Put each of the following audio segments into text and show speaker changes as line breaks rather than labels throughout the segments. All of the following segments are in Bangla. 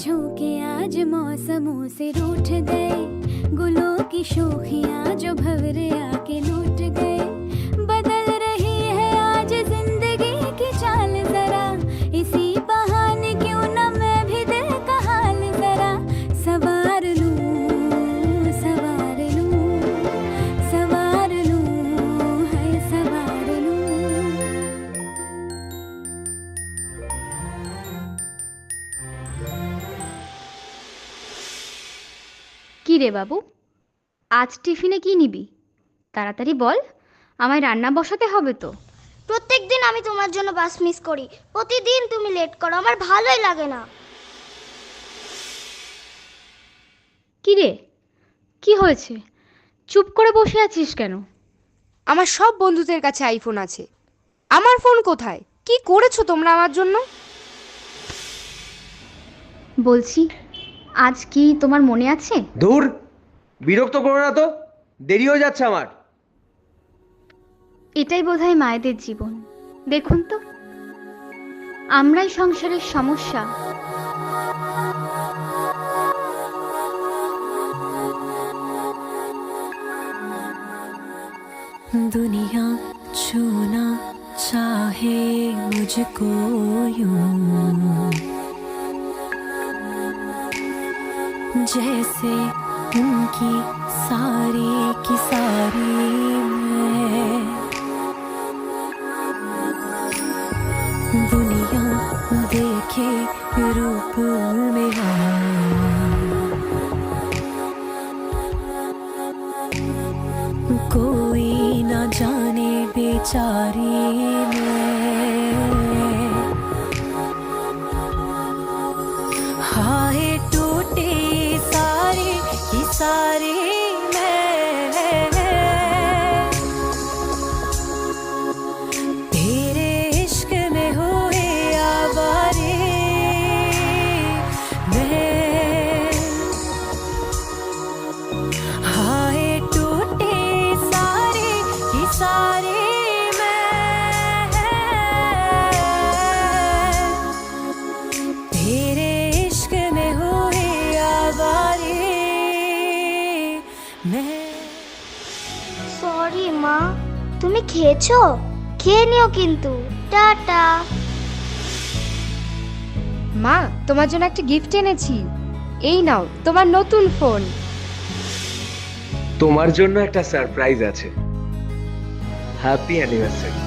झोंके आज मौसमों से रूठ गए। गुलों की शोखियाँ जो भवरे आके लूट गए
কি রে বাবু? আজ টিফিনে কি নিবি? তাড়াতাড়ি বল আমায় রান্না বসাতে হবে তো।
প্রত্যেক দিন আমি তোমার জন্য বাস মিস করি। প্রতিদিন তুমি লেট করো আমার ভালোই লাগে না।
কি রে? কি হয়েছে? চুপ করে বসে আছিস কেন?
আমার সব বন্ধুদের কাছে আইফোন আছে। আমার ফোন কোথায়? কি করেছ তোমরা আমার জন্য?
বলছি আজ কি তোমার মনে আছে
দূর বিরক্ত করো না তো দেরি হয়ে যাচ্ছে আমার
এটাই বোধহয় মায়েদের জীবন দেখুন তো আমরাই সংসারের সমস্যা
दुनिया छूना चाहे मुझको यूं जैसे उनकी सारी की सारी मैं। दुनिया देखे रूप मेरा कोई न जाने बेचारी मैं
মা। তুমি খেয়েছো? খেয়ে নিও কিন্তু। টাটা।
মা তোমার জন্য একটা গিফট এনেছি। এই নাও তোমার নতুন ফোন
তোমার জন্য একটা সারপ্রাইজ আছে। হ্যাপি অ্যানিভার্সারি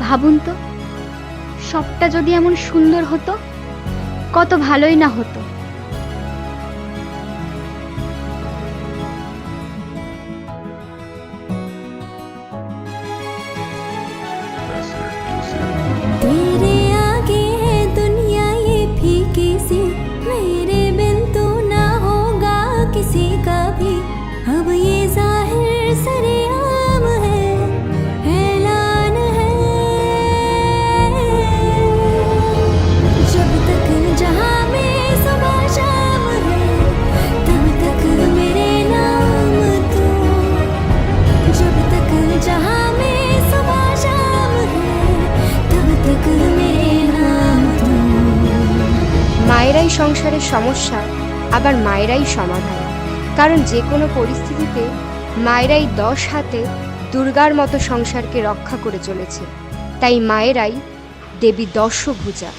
ভাবুন তো সবটা যদি এমন সুন্দর হতো কত ভালোই না হতো।
মায়েরাই সংসারের সমস্যা, আবার মায়েরাই সমাধান। কারণ যে কোনো পরিস্থিতিতে মায়েরাই দশ হাতে দুর্গার মতো সংসারকে রক্ষা করে চলেছে। তাই মায়েরাই দেবী দশভুজা।